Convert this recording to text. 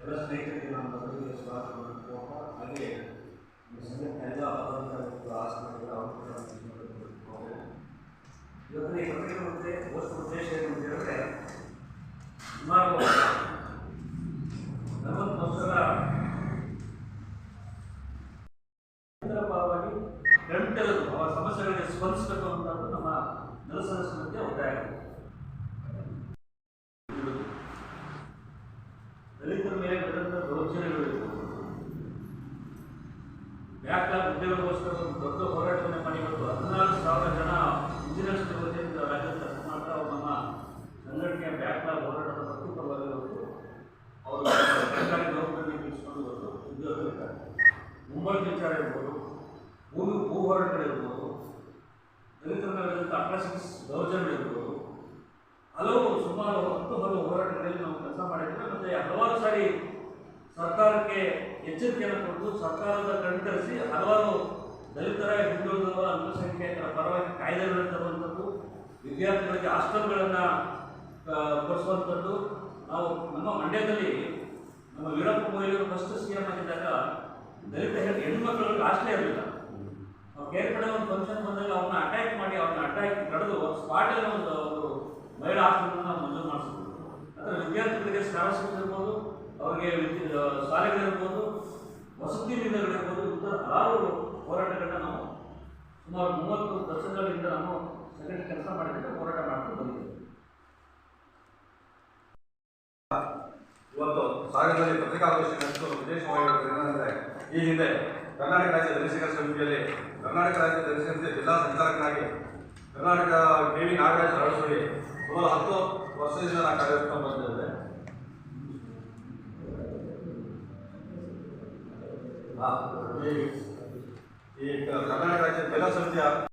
ಎಲ್ಲ ಸ್ನೇಹಿತರಿಗೆ ನಮ್ಮ ಮದುವೆಗೆ ಸ್ವಾಗತ ಕೋರುವ ಹಾಗೆ ಎಲ್ಲ ಪದಾಧಿಕಾರಿಗಳು ಆಸನಗಳು ಅವರು. ಇವತ್ತಿನ ಈ ಉದ್ದೇಶ ಏನು ಅಂತ ಹೇಳಿದ್ರೆ, ಸುಮಾರು ನಲವತ್ತು ವರ್ಷದ ಪರವಾಗಿ ಗಂಟಲು ಅವರ ಸಮಸ್ಯೆಗಳಿಗೆ ಸ್ಪಂದಿಸಬೇಕು ಅನ್ನೋದು ನಮ್ಮ ನೆಲಸದ ಸಮಿತಿಯ ಒತ್ತಾಯ ದಲಿತರ ದೌರ್ಜನ್ಯಗಳಿರ್ಬೋದು ಬ್ಯಾಕ್ಲಾಗ್ ಉದ್ಯೋಗಕ್ಕೋಸ್ಕರ ಒಂದು ದೊಡ್ಡ ಹೋರಾಟವನ್ನು ಮಾಡಿ ಹದಿನಾಲ್ಕು ಸಾವಿರ ಜನ ಇಂಜಿನಿಯರ್ಸ್ ವತಿಯಿಂದ ಮಾಡ್ತಾ ಅವರು ನಮ್ಮ ಸಂಘಟನೆಯ ಬ್ಯಾಕ್ಲಾಗ್ ಹೋರಾಟದ ಪ್ರತಿಫಲವಾಗಿ ಇವತ್ತು ಅವರು ಸರ್ಕಾರಿ ನೌಕರರಿಗೆ ಇಟ್ಟುಕೊಂಡು ಇವತ್ತು ಉದ್ಯೋಗಗಳಿದ್ದಾರೆ ಮುಂಬೈ ವಿಚಾರ ಇರ್ಬೋದು, ಭೂಮಿ, ಭೂ ಹೋರಾಟಗಳಿರ್ಬೋದು ದಲಿತರ ಮೇಲೆ ಅಕ್ರಸಿಕ್ಸ್ ದೌರ್ಜನ್ಯಗಳಿರ್ಬೋದು ಹಲವು, ಸುಮಾರು ಹತ್ತು, ಹಲವು ಹೋರಾಟಗಳಲ್ಲಿ ನಾವು ಕೆಲಸ ಮಾಡಿದ್ದೇವೆ ಮತ್ತು ಹಲವಾರು ಸಾರಿ ಸರ್ಕಾರಕ್ಕೆ ಎಚ್ಚರಿಕೆಯನ್ನು ಕೊಟ್ಟು ಸರ್ಕಾರದ ಕಣ್ಕರಿಸಿ ಹಲವಾರು ದಲಿತರ, ಹಿಂದುಳಿದವರ ಅಲ್ಪಸಂಖ್ಯಾತರ ಪರವಾಗಿ ಕಾಯ್ದೆಗಳನ್ನು ತರುವಂಥದ್ದು, ವಿದ್ಯಾರ್ಥಿಗಳಿಗೆ ಹಾಸ್ಟೆಲ್ಗಳನ್ನು ಕೊಡಿಸುವಂಥದ್ದು. ನಾವು ನಮ್ಮ ಮಂಡ್ಯದಲ್ಲಿ ನಮ್ಮ Veerappa Moily first C M ಆಗಿದ್ದಾಗ ದಲಿತ ಹೆಣ್ಮಕ್ಳಿಗೆ ಹಾಸ್ಟೆಲ್ ಇರಲಿಲ್ಲ. ಅವ್ರು ಕೇರ್ ಕಡೆ ಒಂದು ಫಂಕ್ಷನ್ ಬಂದಾಗ ಅವ್ರನ್ನ ಅಟ್ಯಾಕ್ ಮಾಡಿ ಅವ್ರನ್ನ ಅಟ್ಯಾಕ್ ನಡೆದು ಸ್ಪಾಟಲ್ಲಿ ಒಂದು ಒಂದು ಮಹಿಳಾ ಹಾಸ್ಟೆಲ್ನ ಮಂಜೂರು ಮಾಡಿಸ್ಬೋದು ಅಂದರೆ ವಿದ್ಯಾರ್ಥಿಗಳಿಗೆ ಸ್ಕಾಲರ್ಶಿಪ್ ಇರ್ಬೋದು ಅವರಿಗೆ ಶಾಲೆಗಳಿರ್ಬೋದು ವಸತಿ ನಿಲಯಗಳಿರ್ಬೋದು ಇಂಥ ಹಲವಾರು ಹೋರಾಟಗಳನ್ನ ನಾವು ಸುಮಾರು ಮೂವತ್ತು ದಶಕಗಳಿಂದ ನಾವು ಸೆಕೆಂಡ್ ಕೆಲಸ ಮಾಡಿದ್ರೆ ಹೋರಾಟ ಮಾಡ್ಕೊಂಡು ಬಂದಿದ್ದೇವೆ. ಇವತ್ತು ಸಾಗರದಲ್ಲಿ ಪತ್ರಿಕಾಗೋಷ್ಠಿ ನಡೆಸಲು ಉದ್ದೇಶವಾಗಿರುವುದು ಏನಂದರೆ, ಈ ಹಿಂದೆ ಕರ್ನಾಟಕ ರಾಜ್ಯ ದಲಿಸಿಗರ ಸಮಿತಿಯಲ್ಲಿ ಕರ್ನಾಟಕ ರಾಜ್ಯ ದರ್ಶಕ ಜಿಲ್ಲಾ ಸಂಚಾಲಕನಾಗಿ ಕರ್ನಾಟಕ ಕೆ ವಿ ನಾಗರಾಜ್ ಅಳವಡಿ ಸುಮಾರು ಹತ್ತು ವರ್ಷದಿಂದ ನಾನು ಕಾರ್ಯಕ್ರಮ ಬಂದಿದ್ದೇವೆ. ಹಾ, ಈ ಈ ಕರ್ನಾಟಕ ರಾಜ್ಯ ಜಿಲ್ಲಾ ಸಮಿತಿಯ